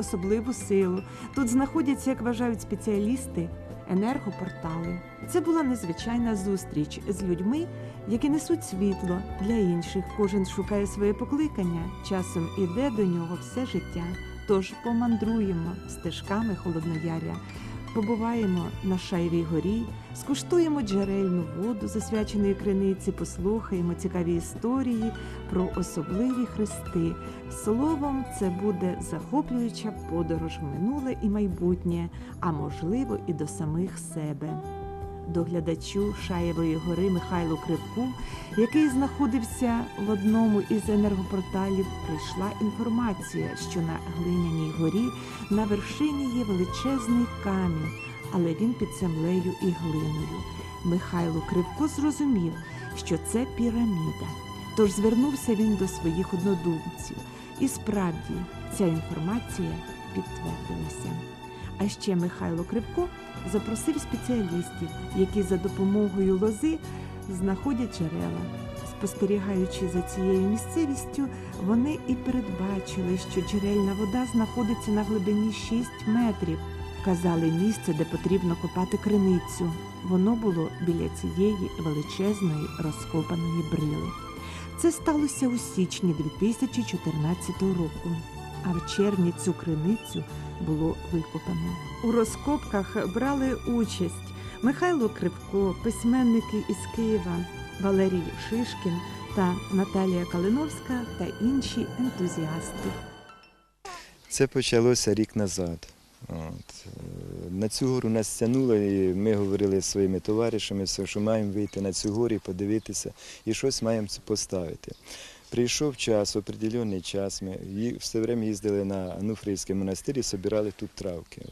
Особливу силу. Тут знаходяться, як вважають спеціалісти, енергопортали. Це була незвичайна зустріч з людьми, які несуть світло для інших. Кожен шукає своє покликання, часом іде до нього все життя. Тож помандруємо стежками Холоднояр'я, побуваємо на Шайвій горі, скуштуємо джерельну воду засвяченої криниці, послухаємо цікаві історії про особливі хрести. Словом, це буде захоплююча подорож в минуле і майбутнє, а можливо і до самих себе. Доглядачу Шаєвої гори Михайлу Кривку, який знаходився в одному із енергопорталів, прийшла інформація, що на глиняній горі на вершині є величезний камінь, але він під землею і глиною. Михайло Кривко зрозумів, що це піраміда. Тож звернувся він до своїх однодумців. І справді ця інформація підтвердилася. А ще Михайло Кривко запросив спеціалістів, які за допомогою лози знаходять джерела. Спостерігаючи за цією місцевістю, вони і передбачили, що джерельна вода знаходиться на глибині 6 метрів. Вказали місце, де потрібно копати криницю. Воно було біля цієї величезної розкопаної брили. Це сталося у січні 2014 року. А в червні цю криницю було викопано. У розкопках брали участь Михайло Кривко, письменники із Києва, Валерій Шишкін та Наталія Калиновська та інші ентузіасти. Це почалося рік назад. От. На цю гору нас тягнуло, і ми говорили зі своїми товаришами, що маємо вийти на цю гору і подивитися, і щось маємо поставити. Прийшов час, определений час, ми все время їздили на Ануфрійський монастир і збирали тут травки.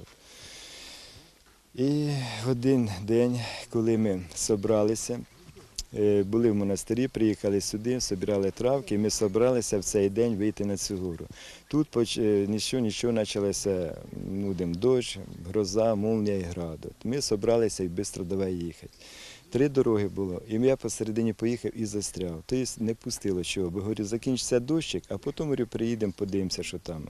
І один день, коли ми зібралися, е, були в монастирі, приїхали сюди, збирали травки, і ми зібралися в цей день вийти на цю гору. Тут е, нічого, нічого почалося, ну, дощ, гроза, молнія і град. Ми зібралися і швидко давай їхати. Три дороги було, і я посередині поїхав і застряв. Тобто не пустило чого, бо говорю, закінчиться дощик, а потім говорю, приїдемо, подивимося, що там.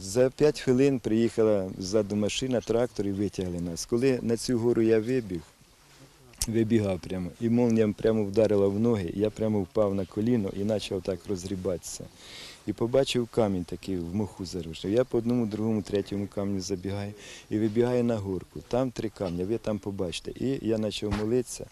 За п'ять хвилин приїхала ззаду машина, трактор і витягли нас. Коли на цю гору я вибіг, вибігав прямо, і молнія прямо вдарила в ноги, я прямо впав на коліно і почав так розрібатися. І побачив камінь такий в моху зарушив. Я по одному, другому, третьому камню забігаю і вибігаю на горку. Там три камні, ви там побачите. І я почав молитися.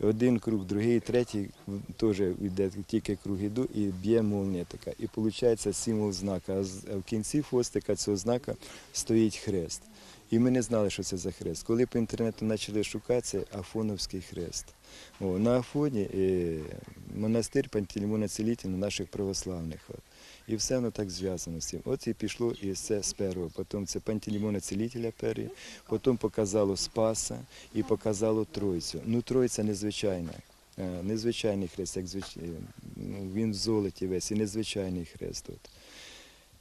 Один круг, другий, третій теж йде, тільки круг іду, і б'є молнія така. І виходить символ знака. А в кінці хвостика цього знака стоїть хрест. І ми не знали, що це за хрест. Коли по інтернету почали шукати, це Афоновський хрест. О, на Афоні е, монастир Пантелеймона Целітіна наших православних. І все воно так зв'язано з цим. От і пішло і це з першого. Потім це Пантелеймона Целітеля перший, потім показало Спаса і показало Тройцю. Ну, Тройця незвичайна. е, Незвичайний хрест, як звич... е, ну, він в золоті весь, і незвичайний хрест. От.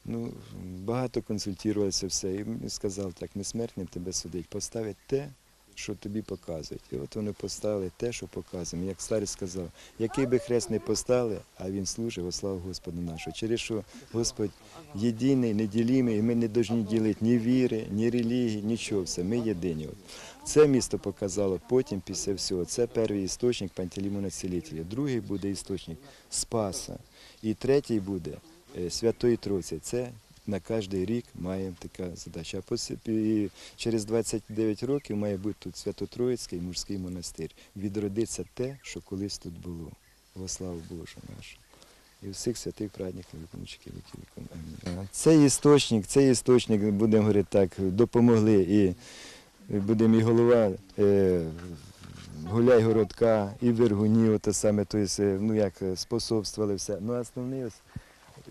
Ну, багато консультувалися все. І сказав так, несмертним тебе судить, поставить те, що тобі показують. І от вони поставили те, що показуємо. Як старець сказав, який би хрест не поставили, а він служив, во славу Господу нашого. Через що Господь єдиний, неділімий, і ми не повинні ділити ні віри, ні релігії, нічого. Все. Ми єдині. Це місто показало потім, після всього. Це перший істочник Пантелеймона Цілителя. Другий буде істочник Спаса. І третій буде е, Святої Тройці. Це на кожен рік має така задача. А і через 29 років має бути тут Свято-Троїцький мужський монастир. Відродиться те, що колись тут було. Во славу Божу нашу. І всіх святих прадників вікончиків віків вікон. Амінь. Цей істочник, цей істочник, будемо говорити так, допомогли і будемо і голова е, гуляй городка, і вергуні, ото саме, то есть, е, ну як е, способствували все. Ну, основний ось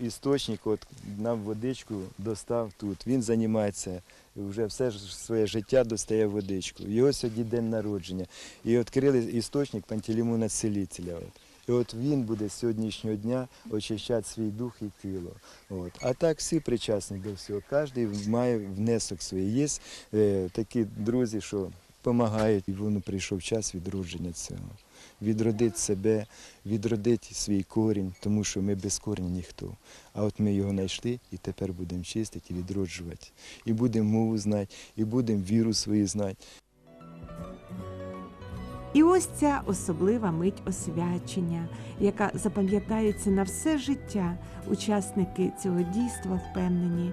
істочник, от нам водичку достав тут. Він займається вже все своє життя достає водичку. Його сьогодні день народження. І відкрили істочник Пантелеймона Целителя. От. І от він буде з сьогоднішнього дня очищати свій дух і тіло. От. А так всі причасні до всього. Кожен має внесок свій. Є е, такі друзі, що допомагають, і воно прийшов час відродження цього. Відродити себе, відродити свій корінь, тому що ми без коріння ніхто. А от ми його знайшли і тепер будемо чистити відроджувати. І будемо мову знати, і будемо віру свою знати. І ось ця особлива мить освячення, яка запам'ятається на все життя. Учасники цього дійства впевнені,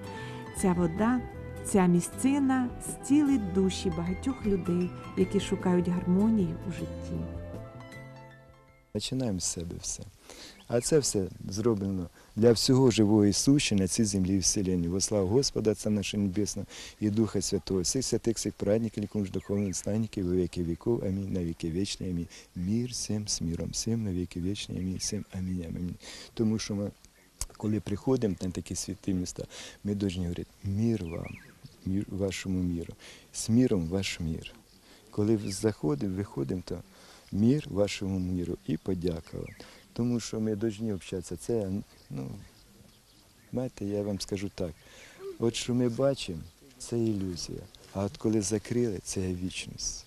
ця вода, ця місцина зцілить душі багатьох людей, які шукають гармонії у житті. Починаємо з себе все. А це все зроблено для всього живого і сущого на цій землі і вселенні. Во славу Господа, Отця нашого Небесного і Духа Святого, всіх святих, всіх праведників, лікум ж духовних станників, во веки веков, амінь, на віки вічні, амінь. Мір всім з міром, всім на віки вічні, амінь, всім амінь, амінь. Тому що ми, коли приходимо на такі святі міста, ми повинні говорити, мір вам, мір вашому міру, з міром ваш мір. Коли заходимо, виходимо, то мір вашому міру і подяка. Тому що ми повинні общатися. Це, ну, знаєте, я вам скажу так. От що ми бачимо, це ілюзія. А от коли закрили, це є вічність.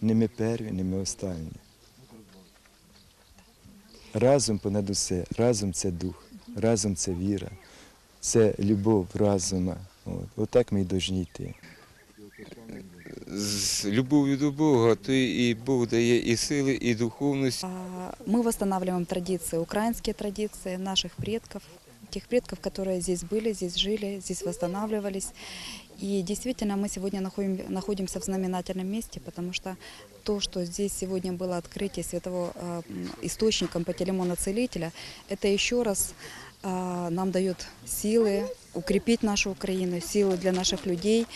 Не ми перві, не ми останні. Разом понад усе, разом це дух, разом це віра, це любов разума. От. Отак ми й повинні йти. з любов'ю до Бога, то і Бог дає і сили, і духовність. А, Мы восстанавливаем традиции, украинские традиции наших предков, тех предков, которые здесь были, здесь жили, здесь восстанавливались. И действительно мы сегодня находим, находимся в знаменательном месте, потому что то, что здесь сегодня было открытие святого э, м, источником Пантелеймона Целителя, это еще раз э, нам дает силы укрепить нашу Украину, силы для наших людей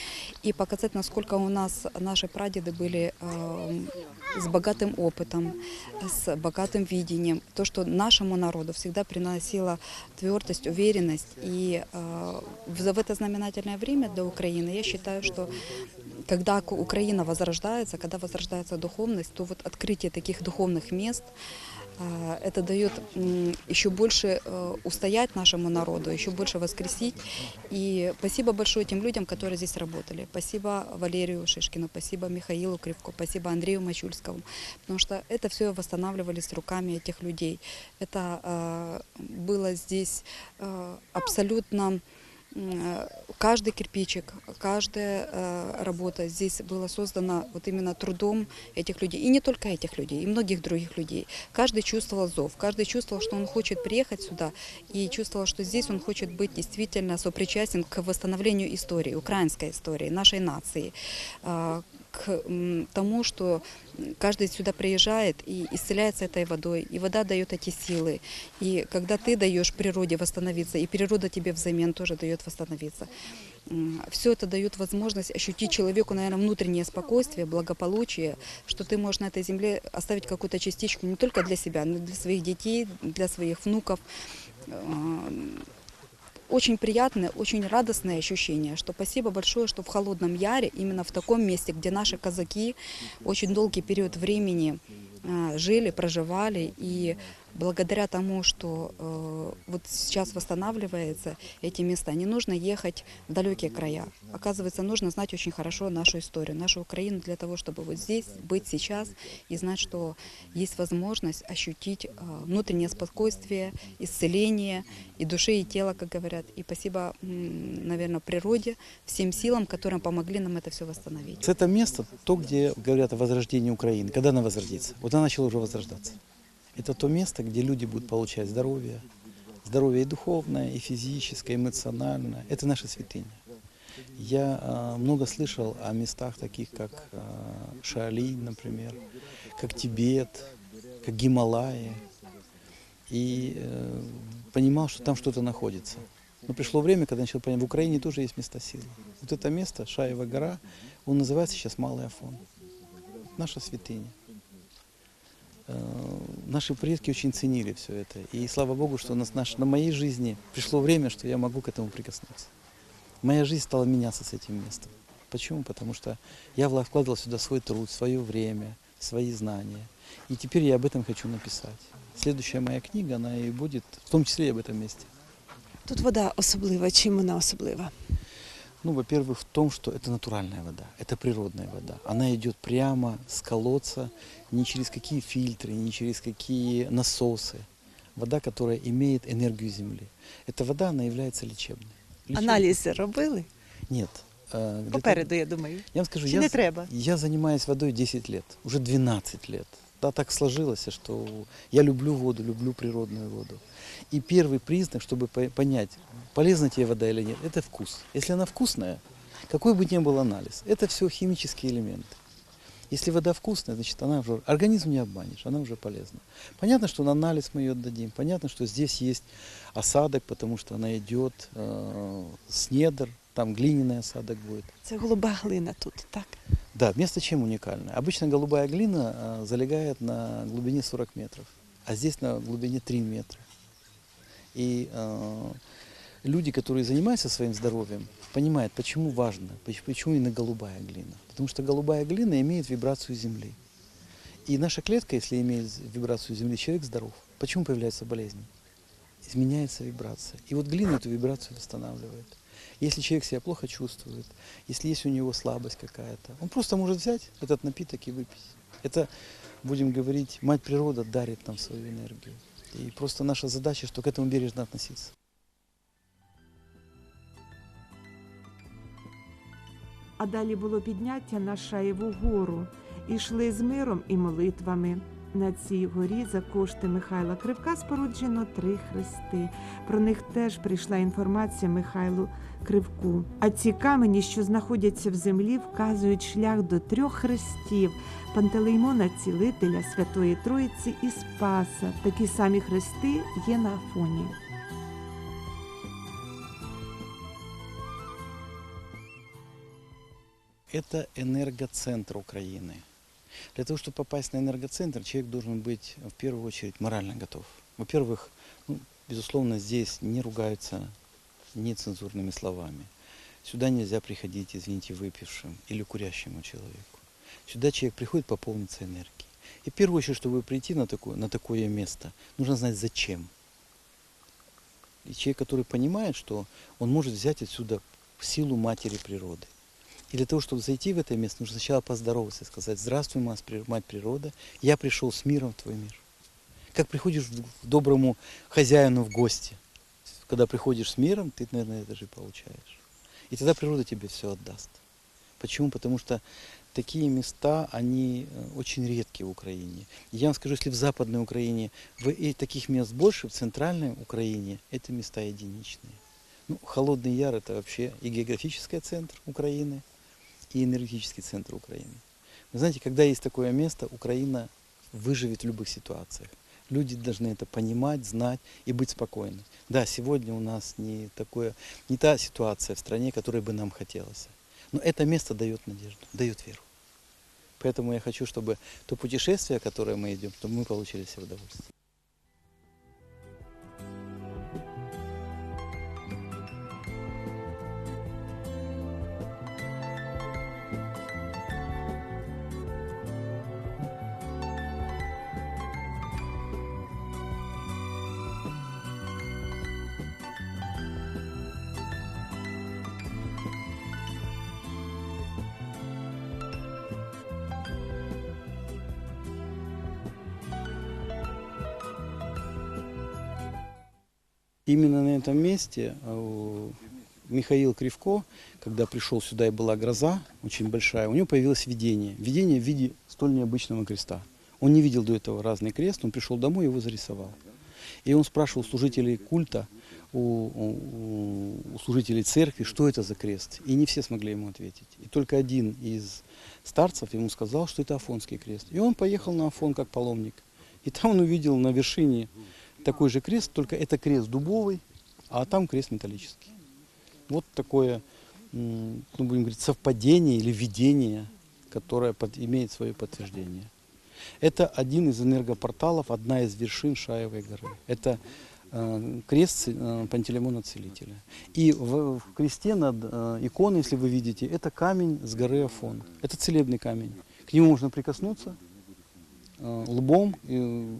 и показать, насколько у нас наши прадеды были э, с богатым опытом, с богатым видением. То, что нашему народу всегда приносило твердость, уверенность. И э, в это знаменательное время для Украины я считаю, что когда Украина возрождается, когда возрождается духовность, то вот открытие таких духовных мест это дает еще больше э, устоять нашему народу, еще больше воскресить. И спасибо большое тем людям, которые здесь работали. Спасибо Валерию Шишкину, спасибо Михаилу Кривко, спасибо Андрею Мачульскому. Потому что это все восстанавливались руками этих людей. Это э, было здесь э, абсолютно каждый кирпичик, каждая э, работа здесь была создана вот именно трудом этих людей. И не только этих людей, и многих других людей. Каждый чувствовал зов, каждый чувствовал, что он хочет приехать сюда, и чувствовал, что здесь он хочет быть действительно сопричастен к восстановлению истории, украинской истории, нашей нации, а, к тому, что каждый сюда приезжает и исцеляется этой водой, и вода дает эти силы. И когда ты даешь природе восстановиться, и природа тебе взамен тоже дает восстановиться. Все это дает возможность ощутить человеку, наверное, внутреннее спокойствие, благополучие, что ты можешь на этой земле оставить какую-то частичку не только для себя, но и для своих детей, для своих внуков. Очень приятное, очень радостное ощущение, что спасибо большое, что в Холодном Яре, именно в таком месте, где наши казаки очень долгий период времени жили, проживали, и благодаря тому, что э, вот сейчас восстанавливается эти места, не нужно ехать в далекие края. Оказывается, нужно знать очень хорошо нашу историю, нашу Украину для того, чтобы вот здесь быть сейчас и знать, что есть возможность ощутить э, внутреннее спокойствие, исцеление и души, и тела, как говорят. И спасибо, наверное, природе, всем силам, которые помогли нам это все восстановить. Это место, то, где говорят о возрождении Украины. Когда она возродится? Вот она начала уже возрождаться. Это то место, где люди будут получать здоровье. Здоровье и духовное, и физическое, и эмоциональное. Это наша святыня. Я э, много слышал о местах таких, как э, Шаолинь, например, как Тибет, как Гималаи. И э, понимал, что там что-то находится. Но пришло время, когда начал понимать, в Украине тоже есть места силы. Вот это место, Шаева гора, он называется сейчас Малый Афон. Наша святыня. Э, Наши предки очень ценили все это. И слава Богу, что у нас, наш, на моей жизни пришло время, что я могу к этому прикоснуться. Моя жизнь стала меняться с этим местом. Почему? Потому что я вкладывал сюда свой труд, свое время, свои знания. И теперь я об этом хочу написать. Следующая моя книга, она и будет, в том числе и об этом месте. Тут вода особлива. Чим вона особлива? Ну, во-первых, в том, что это натуральная вода, это природная вода. Она идет прямо с колодца, ни через какие фильтры, ни через какие насосы. Вода, которая имеет энергию земли. Эта вода, она является лечебной. Лечебной. Аналізи робили? Нет. э, Попереду, я думаю. Я вам скажу, Чи я, не треба? я занимаюсь водой 10 лет, уже 12 лет. Да, так сложилось, что я люблю воду, люблю природную воду. И первый признак, чтобы по- понять, полезна тебе вода или нет, это вкус. Если она вкусная, какой бы ни был анализ, это все химические элементы. Если вода вкусная, значит она уже, организм не обманешь, она уже полезна. Понятно, что на анализ мы ее отдадим, понятно, что здесь есть осадок, потому что она идет э, с недр, там глиняный осадок будет. Це голуба глина тут, так? Да, место чем уникальное? Обычно голубая глина э, залегает на глубине 40 метров, а здесь на глубине 3 метра. И э, люди, которые занимаются своим здоровьем, понимают, почему важно, поч- почему именно голубая глина. Потому что голубая глина имеет вибрацию земли. И наша клетка, если имеет вибрацию земли, человек здоров. Почему появляются болезни? Изменяется вибрация. И вот глина эту вибрацию восстанавливает. Если человек себя плохо чувствует, если есть у него слабость какая-то, он просто может взять этот напиток и выпить. Это, будем говорить, мать природа дарит нам свою энергию. И просто наша задача, что к этому бережно относиться. А далі було підняття на Шаєву гору. Ішли з миром і молитвами. На цій горі за кошти Михайла Кривка споруджено три хрести. Про них теж прийшла інформація Михайлу Кривку. А ці камені, що знаходяться в землі, вказують шлях до трьох хрестів Пантелеймона Цілителя, Святої Троїці і Спаса. Такі самі хрести є на Афоні. Это энергоцентр Украины. Для того, чтобы попасть на энергоцентр, человек должен быть в первую очередь морально готов. Во-первых, ну, безусловно, здесь не ругаются нецензурными словами. Сюда нельзя приходить, извините, выпившим или курящему человеку. Сюда человек приходит пополниться энергией. И в первую очередь, чтобы прийти на такое, на такое место, нужно знать зачем. И человек, который понимает, что он может взять отсюда силу матери природы. И для того, чтобы зайти в это место, нужно сначала поздороваться и сказать, здравствуй, мать природа, я пришел с миром в твой мир. Как приходишь к доброму хозяину в гости. Когда приходишь с миром, ты, наверное, это же получаешь. И тогда природа тебе все отдаст. Почему? Потому что такие места, они э, очень редкие в Украине. Я вам скажу, если в Западной Украине в, и таких мест больше, в Центральной Украине это места единичные. Ну, Холодный Яр это вообще и географический центр Украины, и энергетический центр Украины. Вы знаете, когда есть такое место, Украина выживет в любых ситуациях. Люди должны это понимать, знать и быть спокойны. Да, сегодня у нас не, такое, не та ситуация в стране, которой бы нам хотелось. Но это место дает надежду, дает веру. Поэтому я хочу, чтобы то путешествие, которое мы идем, чтобы мы получили все удовольствие. Именно на этом месте э, Михаил Кривко, когда пришел сюда и была гроза очень большая, у него появилось видение. Видение в виде столь необычного креста. Он не видел до этого разный крест, он пришел домой и его зарисовал. И он спрашивал служителей культа, у, у- у служителей церкви, что это за крест. И не все смогли ему ответить. И только один из старцев ему сказал, что это Афонский крест. И он поехал на Афон как паломник. И там он увидел на вершине такой же крест, только это крест дубовый, а там крест металлический. Вот такое, ну, будем говорить, совпадение или видение, которое под- имеет свое подтверждение. Это один из энергопорталов, одна из вершин Шаевой горы. Это э, крест э, Пантелеймона Целителя. И в, в кресте над э, иконой, если вы видите, это камень с горы Афон. Это целебный камень. К нему можно прикоснуться э, лбом. э,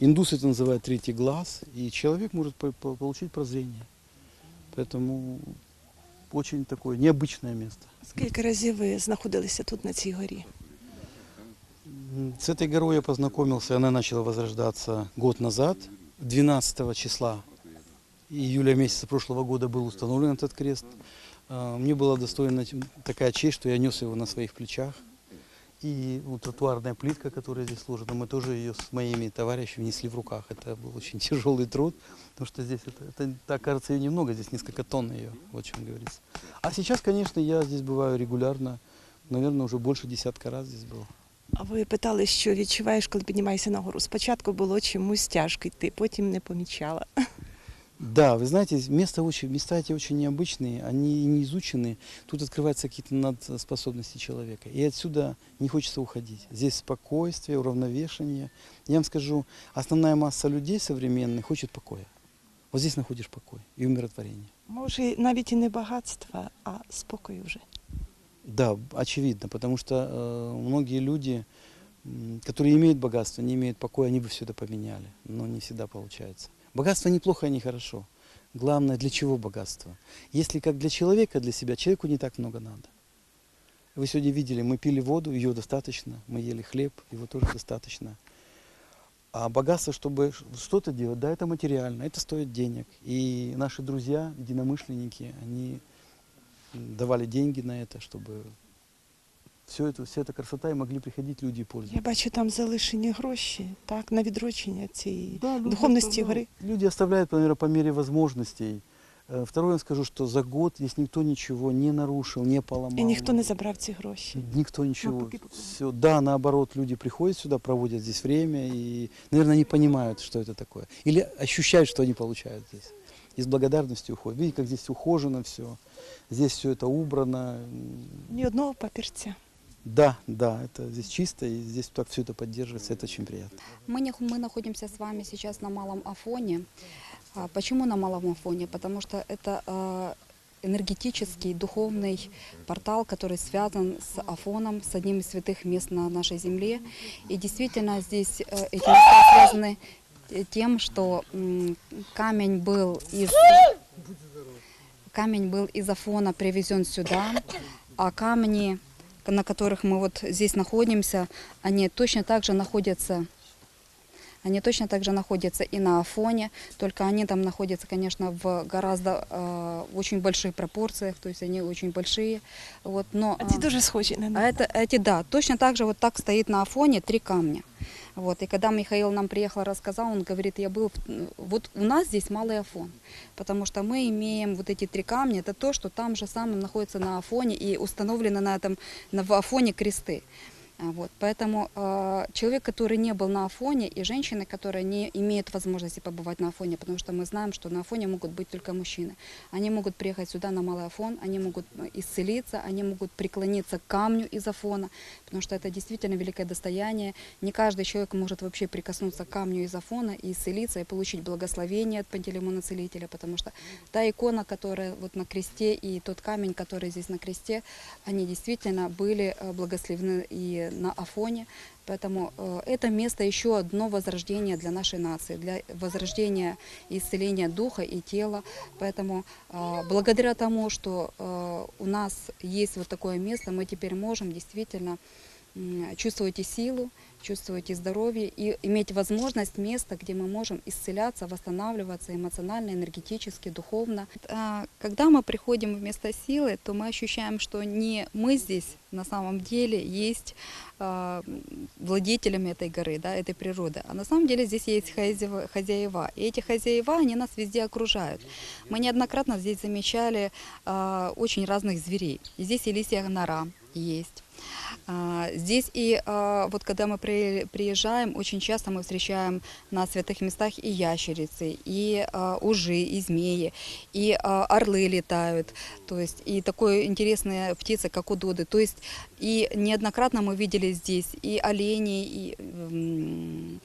индусы это называют третий глаз. И человек может по- по- получить прозрение. Поэтому очень такое необычное место. Скільки разів ви знаходилися тут на цій горі? М, С этой горой я познакомился, она начала возрождаться год назад. 12 числа июля месяца прошлого года был установлен этот крест. А, Мне была достойна т- такая честь, что я нес его на своих плечах. И ну, тротуарная плитка, которая здесь сложена, мы тоже ее с моими товарищами несли в руках. Это был очень тяжелый труд, потому что здесь это, это так кажется ее немного, здесь несколько тонн ее, вот о чем говорится. А сейчас, конечно, я здесь бываю регулярно, наверное, уже больше десятка раз здесь был. А ви питали, що відчуваєш, коли піднімаєшся на гору? Спочатку було чомусь тяжко йти, потім не помічала. Да, вы знаете, место очень, места эти очень необычные, они не изучены. Тут открываются какие-то надспособности человека. И отсюда не хочется уходить. Здесь спокойствие, уравновешение. Я вам скажу, основная масса людей современных хочет покоя. Вот здесь находишь покой и умиротворение. Може, навіть і не багатства, а спокою вже. Да, очевидно, потому что э, многие люди, которые имеют богатство, не имеют покоя, они бы все это поменяли, но не всегда получается. Богатство неплохо и нехорошо. Главное, для чего богатство? Если как для человека, для себя, человеку не так много надо. Вы сегодня видели, мы пили воду, ее достаточно, мы ели хлеб, его тоже достаточно. А богатство, чтобы что-то делать, да, это материально, это стоит денег. И наши друзья, единомышленники, они давали деньги на это, чтобы все это, вся эта красота и могли приходить люди и Я пользоваться. бачу там залишені гроші, так, на відродження цієї Да, люди духовності оставляют. гори. Люди оставляют, наверное, по мере возможностей. Э, Второе, я скажу, что за год здесь никто ничего не нарушил, не поломал. І ніхто не забрав ці гроші. Никто ничего. Навпаки, Все, да, наоборот, люди приходят сюда, проводят здесь время и, наверное, не понимают, что это такое. Или ощущают, что они получают здесь. И с благодарностью уходят. Видите, как здесь ухожено все. Здесь все это убрано. М, Ні одного папірця. Да, да, это здесь чисто, и здесь так все это поддерживается, это очень приятно. Мы, не- мы находимся с вами сейчас на Малом Афоне. А Почему на Малом Афоне? Потому что это э, энергетический, духовный портал, который связан с Афоном, с одним из святых мест на нашей земле. И действительно здесь э, эти места связаны э, тем, что камень был из камень был из Афона привезен сюда, а камни, на которых мы вот здесь находимся, они точно так же находятся они точно так же находятся и на Афоне, только они там находятся, конечно, в гораздо э, очень больших пропорциях, то есть они очень большие. Вот, но, А ці а, дуже схожі на а это, эти, да, точно так же вот так стоит на Афоне три камня. Вот, и когда Михаил нам приехал, рассказал, он говорит, я был, вот у нас здесь малый Афон, потому что мы имеем вот эти три камня, это то, что там же самым находится на Афоне и установлены на этом, на в Афоне кресты. А, Вот, поэтому э, человек, который не был на Афоне, и женщины, которые не имеют возможности побывать на Афоне, потому что мы знаем, что на Афоне могут быть только мужчины. Они могут приехать сюда на Малый Афон, они могут э, исцелиться, они могут преклониться к камню из Афона, потому что это действительно великое достояние. Не каждый человек может вообще прикоснуться к камню из Афона и исцелиться, и получить благословение от Пантелеймона Целителя, потому что та икона, которая вот на кресте, и тот камень, который здесь на кресте, они действительно были э, благословены на Афоне. Поэтому э, это место еще одно возрождение для нашей нации, для возрождения и исцеления духа и тела. Поэтому э, благодаря тому, что э, у нас есть вот такое место, мы теперь можем действительно и силу, чувствовать и здоровье, и иметь возможность места, где мы можем исцеляться, восстанавливаться эмоционально, энергетически, духовно. А, Когда мы приходим в место силы, то мы ощущаем, что не мы здесь на самом деле есть а, владетелями этой горы, да, этой природы, а на самом деле здесь есть хозяева. И эти хозяева, они нас везде окружают. Мы неоднократно здесь замечали а, очень разных зверей. Здесь и лисья нора, есть. А, Здесь и а, вот когда мы при- приезжаем, очень часто мы встречаем на святых местах и ящерицы, и а, ужи, и змеи, и орлы летают, то есть и такое интересная птица, как удоды. То есть и неоднократно мы видели здесь и оленей, и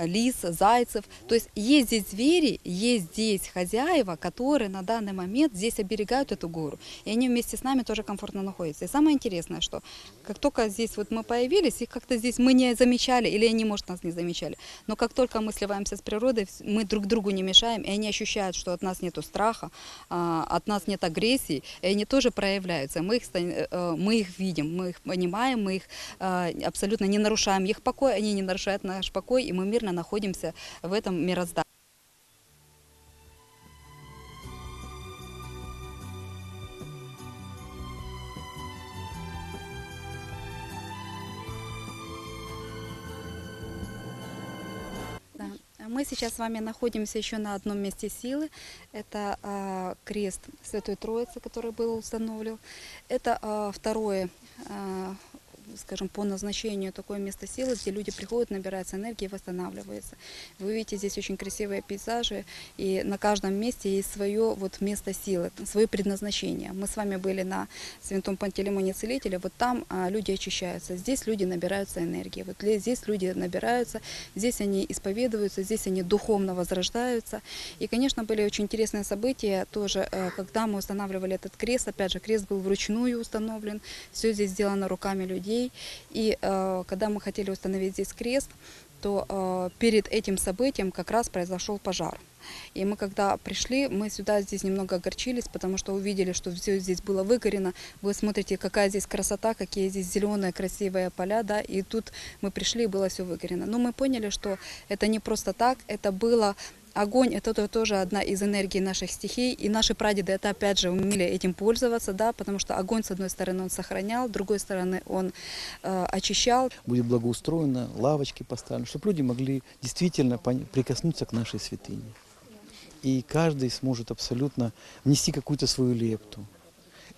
лис, зайцев. То есть есть здесь звери, есть здесь хозяева, которые на данный момент здесь оберегают эту гору. И они вместе с нами тоже комфортно находятся. И самое интересное, что как только здесь вот мы появились, их как-то здесь мы не замечали, или они, может, нас не замечали. Но как только мы сливаемся с природой, мы друг другу не мешаем, и они ощущают, что от нас нет страха, а, от нас нет агрессии, и они тоже проявляются. Мы их, ста- э, мы их видим, мы их понимаем, мы их а, абсолютно не нарушаем их покой, они не нарушают наш покой, и мы мирно находимся в этом мироздании. Да. Мы сейчас с вами находимся еще на одном месте силы. Это а, крест Святой Троицы, который был установлен. Это а, второе, а, скажем, по назначению такое место силы, где люди приходят, набираются энергии восстанавливаются. Вы видите здесь очень красивые пейзажи, и на каждом месте есть свое вот место силы, свое предназначение. Мы с вами были на Святом Пантелеймоне Целителя, вот там а, люди очищаются, здесь люди набираются энергии, вот здесь люди набираются, здесь они исповедуются, здесь они духовно возрождаются. И, конечно, были очень интересные события тоже, э, когда мы устанавливали этот крест, опять же, крест был вручную установлен, все здесь сделано руками людей. И э, когда мы хотели установить здесь крест, то э, перед этим событием как раз произошел пожар. И мы когда пришли, мы сюда здесь немного огорчились, потому что увидели, что все здесь было выгорено. Вы смотрите, какая здесь красота, какие здесь зеленые красивые поля, да, и тут мы пришли, и было все выгорено. Но мы поняли, что это не просто так, это было Огонь – это то- тоже одна из энергий наших стихий, и наши прадеды это опять же умели этим пользоваться, да, потому что огонь с одной стороны он сохранял, с другой стороны он э, очищал, Будет благоустроено, лавочки поставлены, чтобы люди могли действительно прикоснуться к нашей святыне. И каждый сможет абсолютно внести какую-то свою лепту.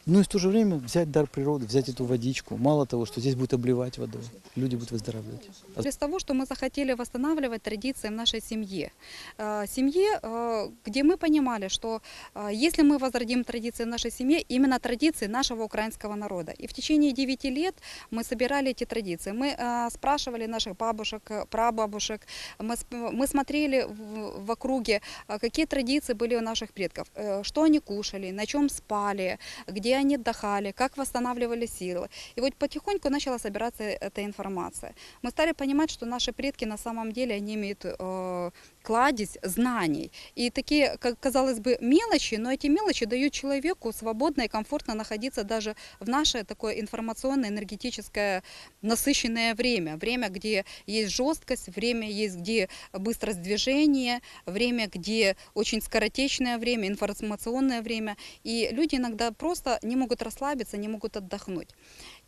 Ну и в то же время взять дар природы, взять эту водичку. Мало того, что здесь будет обливать водой, люди будут выздоравливать. Из того, что мы захотели восстанавливать традиции в нашей семье. Э, Семье, э, где мы понимали, что э, если мы возродим традиции в нашей семье, именно традиции нашего украинского народа. И в течение 9 лет мы собирали эти традиции. Мы спрашивали наших бабушек, прабабушек, мы, смотрели в, округе, какие традиции были у наших предков, что они кушали, на чем спали, где они отдыхали, как восстанавливали силы. И вот потихоньку начала собираться эта информация. Мы стали понимать, что наши предки на самом деле они имеют э, кладезь знаний. И такие, как казалось бы, мелочи, но эти мелочи дают человеку свободно и комфортно находиться даже в наше такое информационное, энергетическое насыщенное время. Время, где есть жесткость, время есть, где быстрость движения, время, где очень скоротечное время, информационное время. И люди иногда просто не могут расслабиться, не могут отдохнуть.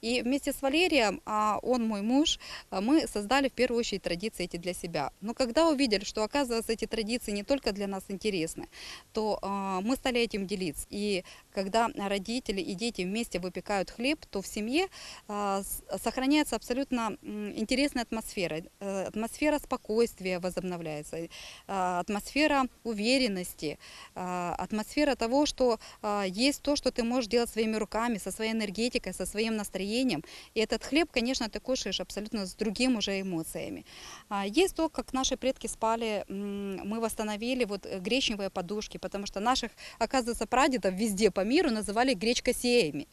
И вместе с Валерием, а он мой муж, а, мы создали в первую очередь традиции эти для себя. Но когда увидели, что оказывается эти традиции не только для нас интересны, то а, мы стали этим делиться. И когда родители и дети вместе выпекают хлеб, то в семье а, сохраняется абсолютно интересная атмосфера. Э, Атмосфера спокойствия возобновляется, а, атмосфера уверенности, а, атмосфера того, что есть то, что ты можешь делать своими руками, со своей энергетикой, со своим настроением. И этот хлеб, конечно, ты кушаешь абсолютно с другим уже эмоциями. А, Есть то, как наши предки спали, мы восстановили вот э, гречневые подушки, потому что наших, оказывается, прадедов везде по миру называли гречкосеями.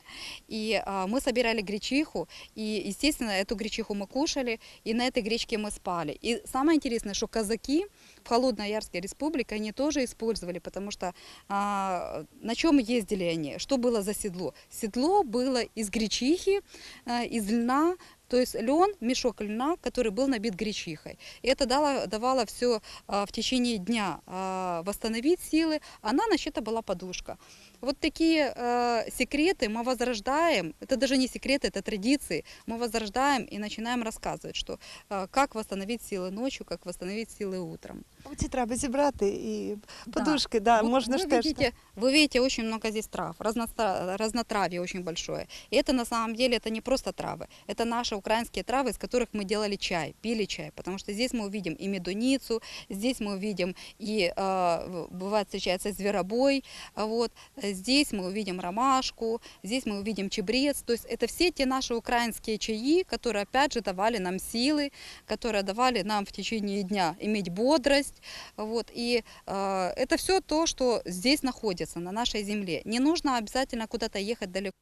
И а, мы собирали гречиху, и, естественно, эту гречиху мы кушали, и на этой гречке мы спали. И самое интересное, что казаки в Холодноярской республике они тоже использовали, потому что а, на чем ездили они? Что было за седло? Седло было из гречихи, а, из льна, то есть лен, мешок льна, который был набит гречихой. И это дало, давало все в течение дня а, восстановить силы, а на это была подушка. Вот такие э, секреты мы возрождаем. Это даже не секреты, это традиции. Мы возрождаем и начинаем рассказывать, что э, как восстановить силы ночью, как восстановить силы утром. Оці треба зібрати і Да. подушки, да, Вот можна вы ж теж. видите, вы видите очень много здесь трав, разностра- разнотравье очень большое. И это на самом деле это не просто травы, это наши украинские травы, из которых мы делали чай, пили чай, потому что здесь мы увидим и медуницу, здесь мы увидим и э, в- бывает встречается зверобой, а вот э, здесь мы увидим ромашку, здесь мы увидим чебрец, то есть это все те наши украинские чаи, которые опять же давали нам силы, которые давали нам в течение дня иметь бодрость, вот, и э, это все то, что здесь находится, на нашей земле. Не нужно обязательно куда-то ехать далеко.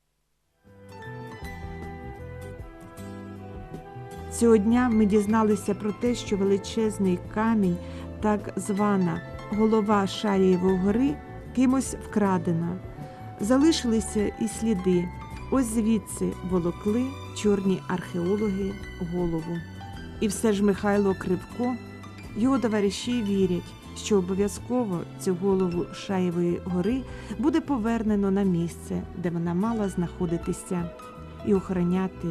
Цього дня ми дізналися про те, що величезний камінь, так звана голова Шаєвої гори, Кимось вкрадена. Залишилися і сліди. Ось звідси волокли чорні археологи голову. І все ж Михайло Кривко, його товариші вірять, що обов'язково цю голову Шаєвої гори буде повернено на місце, де вона мала знаходитися, і охороняти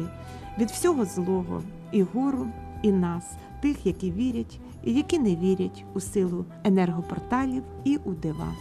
від всього злого і гору, і нас, тих, які вірять, і які не вірять у силу енергопорталів і у дива.